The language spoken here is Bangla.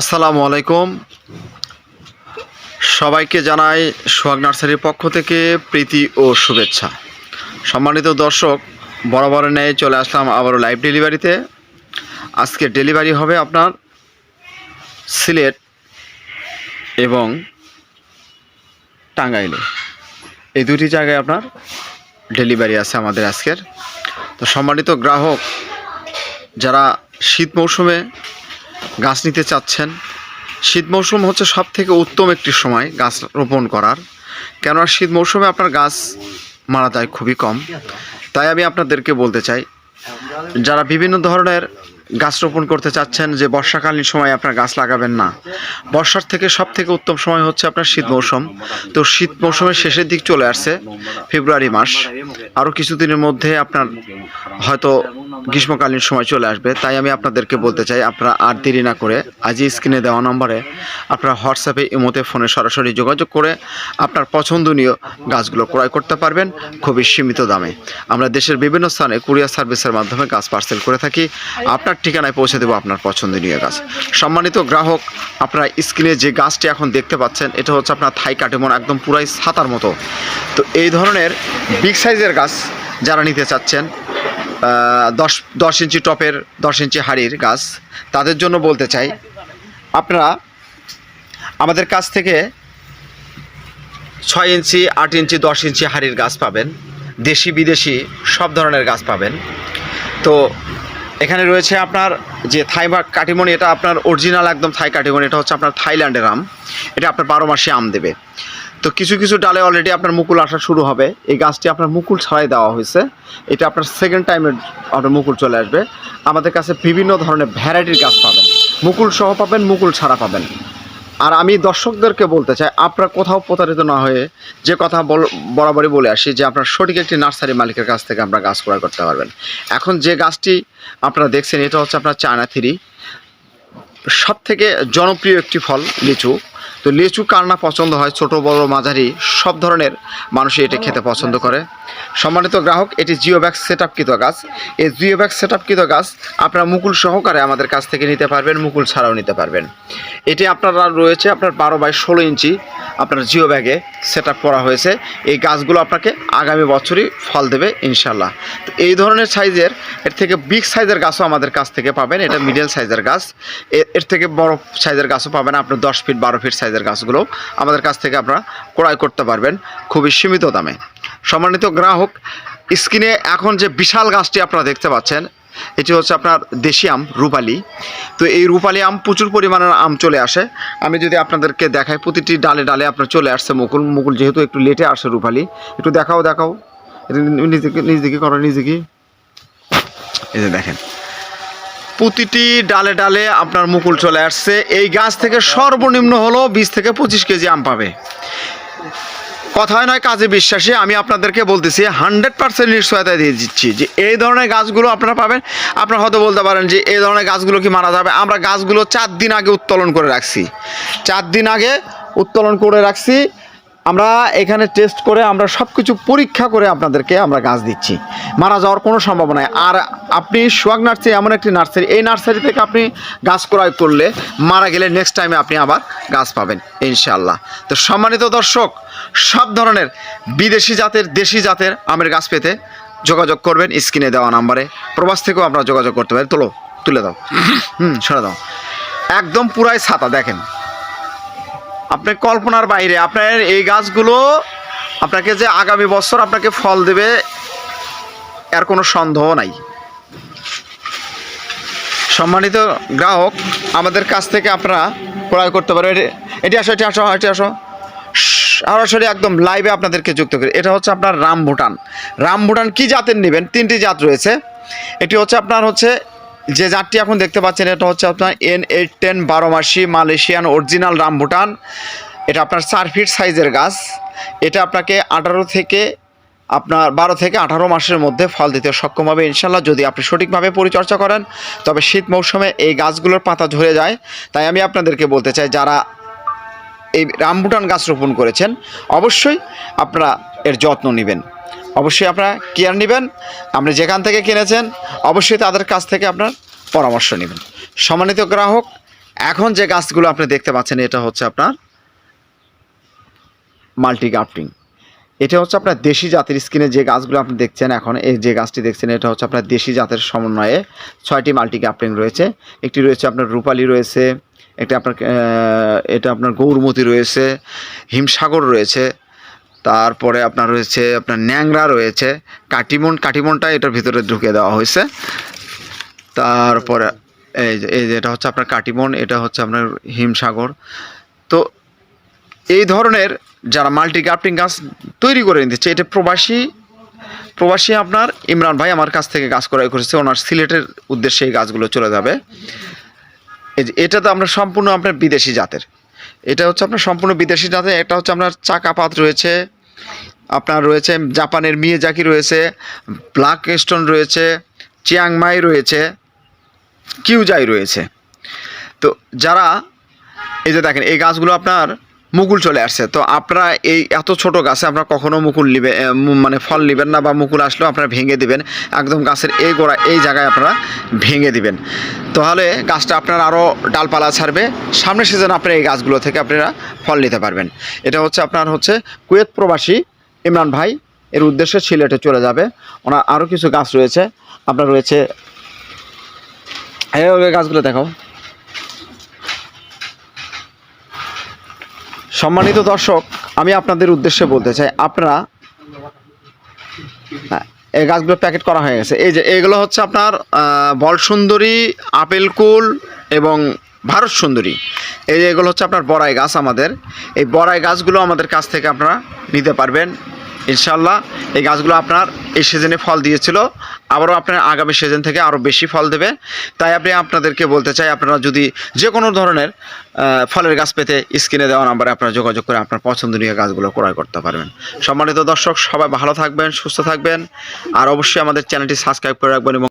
আসসালামু আলাইকুম। সবাইকে জানাই সোহাগ নার্সারির পক্ষ থেকে প্রীতি ও শুভেচ্ছা। সম্মানিত দর্শক বরাবর ন্যায় চলে আসলাম আবারও লাইভ ডেলিভারিতে আজকে ডেলিভারি হবে আপনার সিলেট এবং টাঙ্গাইলে। এই দুটি জায়গায় আপনার ডেলিভারি আছে আমাদের আজকের। তো সম্মানিত গ্রাহক, যারা শীত মৌসুমে গাছ নিতে চাচ্ছেন। শীত মৌসুম হচ্ছে সব থেকে উত্তম একটি সময় গাছ রোপণ করার। কেননা শীত মৌসুমে আপনার গাছ মারা যায় খুবই কম। তাই আমি আপনাদেরকে বলতে চাই, যারা বিভিন্ন ধরনের গাছ রোপণ করতে চাচ্ছেন যে বর্ষাকালীন সময় আপনার গাছ লাগাবেন না। বর্ষার থেকে সব থেকে উত্তম সময় হচ্ছে আপনার শীত মৌসুম। তো শীত মৌসুমের শেষের দিক চলে আসছে, ফেব্রুয়ারি মাস আরও কিছুদিনের মধ্যে আপনার হয়তো গ্রীষ্মকালীন সময় চলে আসবে। তাই আমি আপনাদেরকে বলতে চাই, আপনারা আর দেরি না করে আজই স্ক্রিনে দেওয়া নম্বরে আপনারা হোয়াটসঅ্যাপে, ইমোতে, ফোনে সরাসরি যোগাযোগ করে আপনার পছন্দনীয় গাছগুলো ক্রয় করতে পারবেন খুবই সীমিত দামে। আমরা দেশের বিভিন্ন স্থানে কুরিয়ার সার্ভিসের মাধ্যমে গাছ পার্সেল করে থাকি। আপনার ঠিকানায় পৌঁছে দেবো আপনার পছন্দনীয় গাছ। সম্মানিত গ্রাহক, আপনারা স্ক্রিনে যে গাছটি এখন দেখতে পাচ্ছেন, এটা হচ্ছে আপনার থাই কাটেমন, একদম পুরাই ছাতার মতো। তো এই ধরনের বিগ সাইজের গাছ যারা নিতে চাচ্ছেন দশ দশ ইঞ্চি টপের, দশ ইঞ্চি হাড়ির গাছ, তাদের জন্য বলতে চাই, আপনারা আমাদের কাছ থেকে ছয় ইঞ্চি, আট ইঞ্চি, দশ ইঞ্চি হাড়ির গাছ পাবেন দেশি বিদেশি সব ধরনের গাছ পাবেন। তো এখানে রয়েছে আপনার যে থাই কাটিমনি এটা আপনার অরিজিনাল একদম থাই কাটিমনি এটা হচ্ছে আপনার থাইল্যান্ডের আম। এটা আপনার বারো মাসে আম দেবে। তো কিছু কিছু ডালে অলরেডি আপনার মুকুল আসা শুরু হবে। এই গাছটি আপনার মুকুল ছাড়াই দেওয়া হয়েছে। এটা আপনার সেকেন্ড টাইমে আপনার মুকুল চলে আসবে। আমাদের কাছে বিভিন্ন ধরনের ভ্যারাইটির গাছ পাবেন। মুকুল সহ পাবেন, মুকুল ছাড়া পাবেন। আর আমি দর্শকদেরকে বলতে চাই, আপনারা কোথাও প্রতারিত না হয়ে যে কথা বরাবরই বলে আসি যে আপনার সঠিক একটি নার্সারি মালিকের কাছ থেকে আপনারা গাছ ক্রয় করতে পারবেন। এখন যে গাছটি আপনারা দেখছেন, এটা হচ্ছে আপনার চায়না থ্রি। সব থেকে জনপ্রিয় একটি ফল, লিচু। তো লিচু কার না পছন্দ হয়? ছোট, বড়, মাঝারি, সব ধরনের মানুষই এটি খেতে পছন্দ করে। সম্মানিত গ্রাহক, এটি জিও ব্যাগ সেট আপকৃত গাছ। এই জিও ব্যাগ সেট আপকৃত গাছ আপনারা মুকুল সহকারে আমাদের কাছ থেকে নিতে পারবেন, মুকুল ছাড়াও নিতে পারবেন। এটি আপনারা রয়েছে আপনার বারো বাই ষোলো ইঞ্চি আপনার জিও ব্যাগে সেট করা হয়েছে। এই গাছগুলো আপনাকে আগামী বছরই ফল দেবে ইনশাল্লাহ তো এই ধরনের সাইজের, এর থেকে বিগ সাইজের গাছও আমাদের কাছ থেকে পাবেন, এটা মিডল সাইজের গাছ। এর থেকে বড় সাইজের গাছও পাবেন আপনার দশ ফিট, বারো ফিট সাইজের গাছগুলো আমাদের কাছ থেকে আপনারা ক্রয় করতে পারবেন খুবই সীমিত দামে। সম্মানিত গ্রাহক, স্ক্রিনে এখন যে বিশাল গাছটি আপনারা দেখতে পাচ্ছেন, এটি হচ্ছে আপনার দেশি আম, রূপালি। তো এই রূপালি আম প্রচুর পরিমাণের আম চলে আসে। আমি যদি আপনাদেরকে দেখাই, প্রতিটি ডালে ডালে আপনার চলে আসছে মুকুল। মুকুল যেহেতু একটু লেটে আসে রূপালি। একটু দেখাও দেখাও। নিজেকে নিজ দিকে করো নিজেকে এই যে দেখেন। প্রতিটি ডালে ডালে আপনার মুকুল চলে আসছে। এই গাছ থেকে সর্বনিম্ন হলো বিশ থেকে পঁচিশ কেজি আম পাবে। কথায় নয়, কাজে বিশ্বাসী। আমি আপনাদেরকে বলতেছি হান্ড্রেড পার্সেন্ট নিশ্চয়তা দিয়ে দিচ্ছি যে এই ধরনের গাছগুলো আপনারা পাবেন। আপনারা হয়তো বলতে পারেন যে এই ধরনের গাছগুলো কি মারা যাবে? আমরা গাছগুলো চার দিন আগে উত্তোলন করে রাখছি। চার দিন আগে উত্তোলন করে রাখছি। আমরা এখানে টেস্ট করে আমরা সব কিছু পরীক্ষা করে আপনাদেরকে আমরা গাছ দিচ্ছি। মারা যাওয়ার কোনো সম্ভাবনা আর আপনি সোয়াগ নার্সারি, এমন একটি নার্সারি, এই নার্সারি থেকে আপনি গাছ ক্রয় করলে মারা গেলে নেক্সট টাইমে আপনি আবার গাছ পাবেন ইনশাল্লাহ তো সম্মানিত দর্শক, সব ধরনের বিদেশি জাতের, দেশি জাতের আমের গাছ পেতে যোগাযোগ করবেন স্ক্রিনে দেওয়া নাম্বারে। প্রবাস থেকেও আমরা যোগাযোগ করতে পারি তোলো, তুলে দাও। হুম, সরে দাও। একদম পুরাই ছাতা, দেখেন। আপনি কল্পনার বাইরে, আপনার এই গাছগুলো আপনাকে যে আগামী বছর আপনাকে ফল দেবে, এর কোনো সন্দেহ নাই। সম্মানিত গ্রাহক, আমাদের কাছ থেকে আপনারা ক্রয় করতে পারবেন। এটি- আসো, এটি আসো এটি আসো। সরাসরি একদম লাইভে আপনাদেরকে যুক্ত করি। এটা হচ্ছে আপনার রাম ভুটান রাম ভুটান কী জাতের নেবেন? তিনটি জাত রয়েছে। এটি হচ্ছে আপনার হচ্ছে যে জাতটি এখন দেখতে পাচ্ছেন, এটা হচ্ছে আপনার এন এইট টেন বারো মাসি মালয়েশিয়ান অরিজিনাল রাম ভুটান এটা আপনার চার ফিট সাইজের গাছ। এটা আপনাকে আঠারো থেকে আপনার বারো থেকে আঠারো মাসের মধ্যে ফল দিতে সক্ষম হবে ইনশাল্লাহ, যদি আপনি সঠিকভাবে পরিচর্যা করেন। তবে শীত মৌসুমে এই গাছগুলোর পাতা ঝরে যায়। তাই আমি আপনাদেরকে বলতে চাই, যারা এই রামবুটান গাছ রোপণ করেছেন, অবশ্যই আপনারা এর যত্ন নেবেন। অবশ্যই আপনারা কেয়ার নেবেন। আপনি যেখান থেকে কিনেছেন, অবশ্যই তাদের কাছ থেকে আপনার পরামর্শ নেবেন। সম্মানিত গ্রাহক, এখন যে গাছগুলো আপনি দেখতে পাচ্ছেন, এটা হচ্ছে আপনার মাল্টি গাফটিং। এটা হচ্ছে আপনার দেশি জাতের স্কিনে যে গাছগুলো আপনি দেখছেন এখন, এই যে গাছটি দেখছেন, এটা হচ্ছে আপনার দেশি জাতের সমন্বয়ে ছয়টি মাল্টি গাফটিং রয়েছে। একটি রয়েছে আপনার রূপালি রয়েছে, একটা আপনার এটা আপনার গৌরমতি রয়েছে, হিমসাগর রয়েছে তারপরে আপনার রয়েছে, আপনার ন্যাংরা রয়েছে, কাটিমন কাটিমনটা এটার ভিতরে ঢুকে দেওয়া হয়েছে। তারপরে এই যে এই যে এটা হচ্ছে আপনার কাটিমন, এটা হচ্ছে আপনার হিমসাগর। তো এই ধরনের যারা মাল্টি গ্রাফটিং গাছ তৈরি করে নিচ্ছে এটা প্রবাসী প্রবাসী আপনার ইমরান ভাই আমার কাছ থেকে গাছ ক্রয় করেছে, ওনার সিলেটের উদ্দেশ্যে এই গাছগুলো চলে যাবে। এই যে, এটা তো আমরা সম্পূর্ণ আপনার বিদেশি জাতের। এটা হচ্ছে আপনার সম্পূর্ণ বিদেশি জাতের এটা হচ্ছে আপনার চাকাপাত রয়েছে আপনার রয়েছে, জাপানের মিয়েজাকি রয়েছে, ব্ল্যাক স্টোন রয়েছে, চিয়াংমাই রয়েছে, কিউজাই রয়েছে। তো যারা, এই যে দেখেন, এই গাছগুলো আপনার মুকুল চলে আসছে। তো আপনারা এই এত ছোট গাছে আপনারা কখনো মুকুল নিবে মানে ফল নেবেন না বা মুকুল আসলেও আপনারা ভেঙে দিবেন। একদম গাছের এই গোড়া, এই জায়গায় আপনারা ভেঙে দিবেন। তাহলে গাছটা আপনার আরও ডালপালা ছাড়বে। সামনের সিজন আপনারা এই গাছগুলো থেকে আপনারা ফল নিতে পারবেন। এটা হচ্ছে আপনার হচ্ছে কুয়েত প্রবাসী ইমরান ভাই। এর উদ্দেশ্যে সিলেটে চলে যাবে। ওনার আরও কিছু গাছ রয়েছে। আপনার রয়েছে গাছগুলো দেখাও। সম্মানিত দর্শক আমি আপনাদের উদ্দেশ্যে বলতে চাই আপনারা হ্যাঁ, এই গাছগুলো প্যাকেট করা হয়ে গেছে। এই যে এগুলো হচ্ছে আপনার বলসুন্দরী বল সুন্দরী আপেল কুল এবং ভারত সুন্দরী। এই যে এগুলো হচ্ছে আপনার বড়াই গাছ আমাদের। এই বড়াই গাছগুলো আমাদের কাছ থেকে আপনারা নিতে পারবেন। ইনশাল্লাহ এই গাছগুলো আপনার এই সিজনে ফল দিয়েছিল। আবারও আপনার আগামী সিজন থেকে আরও বেশি ফল দেবে। তাই আপনি আপনাদেরকে বলতে চাই, আপনারা যদি যে কোনো ধরনের ফলের গাছ পেতে স্ক্রিনে দেওয়া নাম্বারে আপনারা যোগাযোগ করে আপনার পছন্দনীয় গাছগুলো ক্রয় করতে পারবেন। সম্মানিত দর্শক, সবাই ভালো থাকবেন, সুস্থ থাকবেন, আর অবশ্যই আমাদের চ্যানেলটি সাবস্ক্রাইব করে রাখবেন এবং